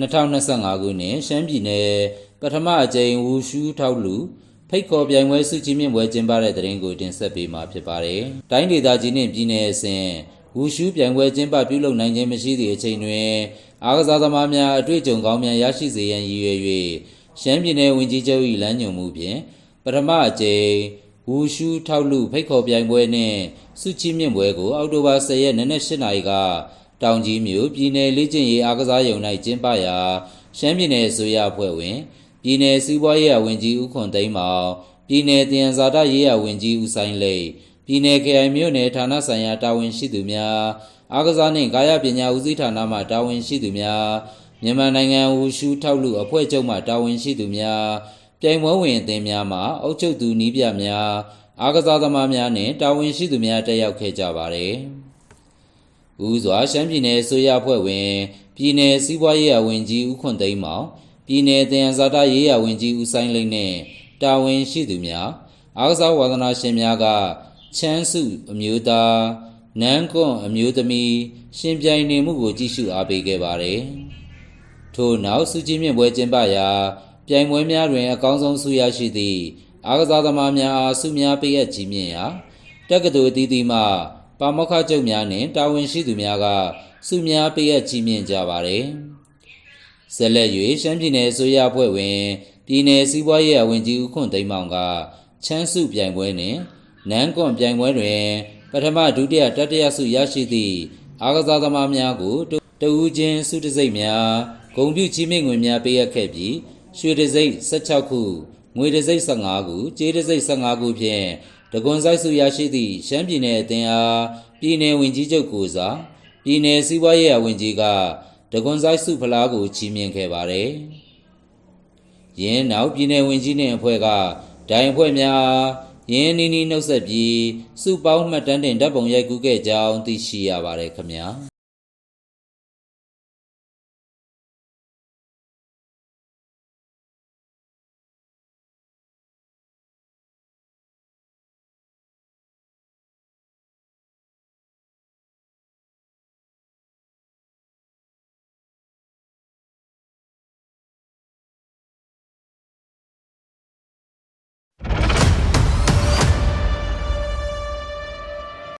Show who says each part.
Speaker 1: 2025ခုနှစ်ရှမ်းပြည်နယ်ပထမအကြိမ်ဝူရှူးထောက်လူဖိတ်ခေါ်ပြိုင်ပွဲစုချီးမြှင့်ပွဲကျင်းပတဲ့တဲ့ရင်ကိုတင်ဆက်ပေးမှာဖြစ်ပါတယ်။တိုင်းဒေသကြီးနှင့်ပြည်နယ်အဆင့်ဝူရှူးပြိုင်ပွဲကျင်းပပြုလုပ်နိုင်ခြင်းမရှိသည့်အချိန်တွင်အားကစားသမားများအတွေ့အကြုံကောင်းများရရှိစေရန်ရည်ရွယ်၍ရှမ်းပြည်နယ်ဝန်ကြီးချုပ်၏လမ်းညွှန်မှုဖြင့်ပထမအကြိမ်ဝူရှူးထောက်လူဖိတ်ခေါ်ပြိုင်ပွဲနှင့်စုချီးမြှင့်ပွဲကိုအောက်တိုဘာ10ရက်နေ့နက်8နာရီက တောင်ကြီးမြို့ပြည်နယ်လေ့ကျင့်ရေးအားကစားရုံ၌ကျင်းပရာရှမ်းပြည်နယ်အစိုးရအဖွဲ့ဝင်ပြည်နယ်စီးပွားရေးဝန်ကြီးဦးခွန်သိန်းမောင်ပြည်နယ်တယံဇာတရေးရာဝန်ကြီးဦးဆိုင်လိတ်ပြည်နယ် KI မြို့နယ်ဌာနဆိုင်ရာတာဝန်ရှိသူများအားကစားနှင့်ကာယပညာဦးစီးဌာနမှတာဝန်ရှိသူများမြန်မာနိုင်ငံဝူရှူးထောက်လူအဖွဲ့ချုပ်မှတာဝန်ရှိသူများပြိုင်ပွဲဝင်အသင်းများမှအုပ်ချုပ်သူနီးပြများအားကစားသမားများနှင့်တာဝန်ရှိသူများတက်ရောက်ခဲ့ကြပါသည် ဦးစွာရှမ်းပြည်နယ်အစိုးရအဖွဲ့ဝင်ပြည်နယ်စီးပွားရေးအဝင်ကြီးဦးခွန်သိန်းမောင်ပြည်နယ်တယံဇာတရေးရာဝန်ကြီးဦးဆိုင်လိမ့်နဲ့တာဝန်ရှိသူများအားကစားဝါသနာရှင်များကချမ်းစုအမျိုးသားနန်းကွန်အမျိုးသမီးရှင်ပြိုင်နေမှုကိုကြည့်ရှုအားပေးခဲ့ပါတယ်ထို့နောက်စုကြည်မြင့်ပွဲကျင်းပရာပြိုင်ပွဲများတွင် အကောင်းဆုံးဆုရရှိသည့်အားကစားသမားများအားဆုများပေးအပ်ကြီးမြင့်ရာတက္ကသိုလ်အသီးသီးမှ ပါမောက္ခချုပ်များနှင့်တာဝန်ရှိသူများကစုများပေးအပ်ကြီးမြင့်ကြပါသည်။ဆက်လက်၍ရှမ်းပြည်နယ်အစိုးရအဖွဲ့ဝင်ပြည်နယ်စီးပွားရေးအဝင်ကြီးဦးခွန်သိန်းမောင်ကချမ်းစုပြိုင်ပွဲနှင့်နန်းကွန်ပြိုင်ပွဲတွင် ပထမဒုတိယတတိယဆုရရှိသည့်အားကစားသမားများကိုတဦးချင်းဆုတံဆိပ်များဂုဏ်ပြုကြီးမြင့်ငွေများပေးအပ်ခဲ့ပြီးရွှေတံဆိပ်16ခုငွေတံဆိပ်15ခုကြေးတံဆိပ်15ခုဖြင့် တကွန်ဆိုင်စုရရှိသည့်ရှမ်းပြည်နယ်အသင်းအားပြည်နယ်ဝင်ကြီးချုပ်ကိုစားပြည်နယ်စီးပွားရေးအဝင်ကြီးကတကွန်ဆိုင်စုဖလားကိုချီးမြှင့်ခဲ့ပါတယ်။ယင်းနောက်ပြည်နယ်ဝင်ကြီးနှင့်အဖွဲ့ကဒိုင်အဖွဲ့များအားယင်းနီးနီးနှုတ်ဆက်ပြီးစုပေါင်းမှတ်တမ်းတင်ဓာတ်ပုံရိုက်ကူးခဲ့ကြောင်းသိရှိရပါတယ်ခင်ဗျာ။